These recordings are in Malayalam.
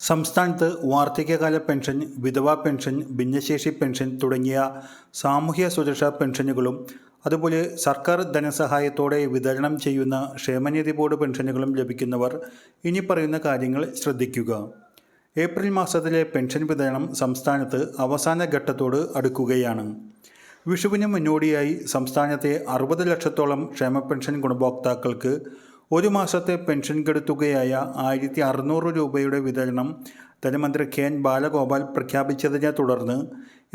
സംസ്ഥാനത്ത് വാർദ്ധക്യകാല പെൻഷൻ വിധവാ പെൻഷൻ ഭിന്നശേഷി പെൻഷൻ തുടങ്ങിയ സാമൂഹ്യ സുരക്ഷാ പെൻഷനുകളും അതുപോലെ സർക്കാർ ധനസഹായത്തോടെ വിതരണം ചെയ്യുന്ന ക്ഷേമനിധി ബോർഡ് പെൻഷനുകളും ലഭിക്കുന്നവർ ഇനി പറയുന്ന കാര്യങ്ങൾ ശ്രദ്ധിക്കുക. ഏപ്രിൽ മാസത്തിലെ പെൻഷൻ വിതരണം സംസ്ഥാനത്ത് അവസാന ഘട്ടത്തോട് അടുക്കുകയാണ്. വിഷുവിന് മുന്നോടിയായി സംസ്ഥാനത്തെ അറുപത് ലക്ഷത്തോളം ക്ഷേമ പെൻഷൻ ഗുണഭോക്താക്കൾക്ക് ഒരു മാസത്തെ പെൻഷൻ കെടുത്തുകയായ ആയിരത്തി അറുന്നൂറ് രൂപയുടെ വിതരണം ധനമന്ത്രി കെ എൻ ബാലഗോപാൽ പ്രഖ്യാപിച്ചതിനെ തുടർന്ന്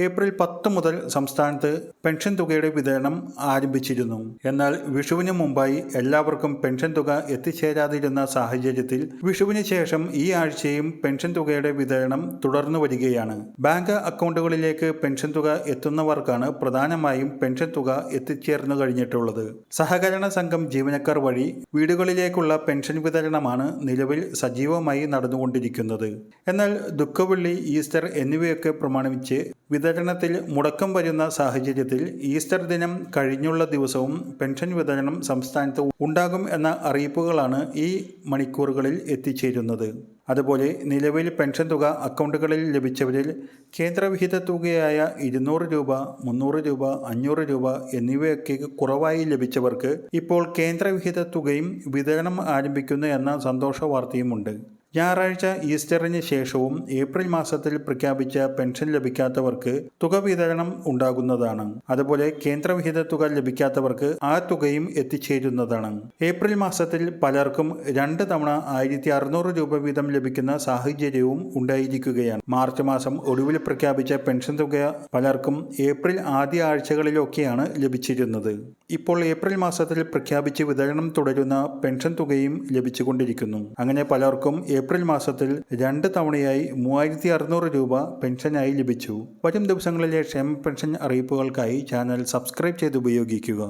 ഏപ്രിൽ പത്ത് മുതൽ സംസ്ഥാനത്ത് പെൻഷൻ തുകയുടെ വിതരണം ആരംഭിച്ചിരുന്നു. എന്നാൽ വിഷുവിന് മുമ്പായി എല്ലാവർക്കും പെൻഷൻ തുക എത്തിച്ചേരാതിരുന്ന സാഹചര്യത്തിൽ വിഷുവിന് ശേഷം ഈ ആഴ്ചയും പെൻഷൻ തുകയുടെ വിതരണം തുടർന്നു വരികയാണ്. ബാങ്ക് അക്കൗണ്ടുകളിലേക്ക് പെൻഷൻ തുക എത്തുന്നവർക്കാണ് പ്രധാനമായും പെൻഷൻ തുക എത്തിച്ചേർന്നു കഴിഞ്ഞിട്ടുള്ളത്. സഹകരണ സംഘം ജീവനക്കാർ വഴി വീടുകളിലേക്കുള്ള പെൻഷൻ വിതരണമാണ് നിലവിൽ സജീവമായി നടന്നുകൊണ്ടിരിക്കുന്നത്. എന്നാൽ ദുഃഖവെള്ളി ഈസ്റ്റർ എന്നിവയൊക്കെ പ്രമാണിച്ച് വിതരണത്തിൽ മുടക്കം വരുന്ന സാഹചര്യത്തിൽ ഈസ്റ്റർ ദിനം കഴിഞ്ഞുള്ള ദിവസവും പെൻഷൻ വിതരണം സംസ്ഥാനത്ത് ഉണ്ടാകും എന്ന അറിയിപ്പുകളാണ് ഈ മണിക്കൂറുകളിൽ എത്തിച്ചേരുന്നത്. അതുപോലെ നിലവിൽ പെൻഷൻ തുക അക്കൗണ്ടുകളിൽ ലഭിച്ചവരിൽ കേന്ദ്രവിഹിത തുകയായ ഇരുന്നൂറ് രൂപ മുന്നൂറ് രൂപ അഞ്ഞൂറ് രൂപ എന്നിവയൊക്കെ കുറവായി ലഭിച്ചവർക്ക് ഇപ്പോൾ കേന്ദ്രവിഹിത തുകയും വിതരണം ആരംഭിക്കുന്നു എന്ന സന്തോഷ വാർത്തയുമുണ്ട് ഞായറാഴ്ച ഈസ്റ്ററിന് ശേഷവും ഏപ്രിൽ മാസത്തിൽ പ്രഖ്യാപിച്ച പെൻഷൻ ലഭിക്കാത്തവർക്ക് തുക വിതരണം ഉണ്ടാകുന്നതാണ്. അതുപോലെ കേന്ദ്രവിഹിത തുക ലഭിക്കാത്തവർക്ക് ആ തുകയും എത്തിച്ചേരുന്നതാണ്. ഏപ്രിൽ മാസത്തിൽ പലർക്കും രണ്ട് തവണ ആയിരത്തി അറുന്നൂറ് രൂപ വീതം ലഭിക്കുന്ന സാഹചര്യവും ഉണ്ടായിരിക്കുകയാണ്. മാർച്ച് മാസം ഒടുവിൽ പ്രഖ്യാപിച്ച പെൻഷൻ തുക പലർക്കും ഏപ്രിൽ ആദ്യ ആഴ്ചകളിലൊക്കെയാണ് ലഭിച്ചിരുന്നത്. ഇപ്പോൾ ഏപ്രിൽ മാസത്തിൽ പ്രഖ്യാപിച്ച് വിതരണം തുടരുന്ന പെൻഷൻ തുകയും ലഭിച്ചുകൊണ്ടിരിക്കുന്നു. അങ്ങനെ പലർക്കും ഏപ്രിൽ മാസത്തിൽ രണ്ട് തവണയായി മൂവായിരത്തി അറുന്നൂറ് രൂപ പെൻഷനായി ലഭിച്ചു. വരും ദിവസങ്ങളിലെ ക്ഷേമ പെൻഷൻ അറിയിപ്പുകൾക്കായി ചാനൽ സബ്സ്ക്രൈബ് ചെയ്ത് ഉപയോഗിക്കുക.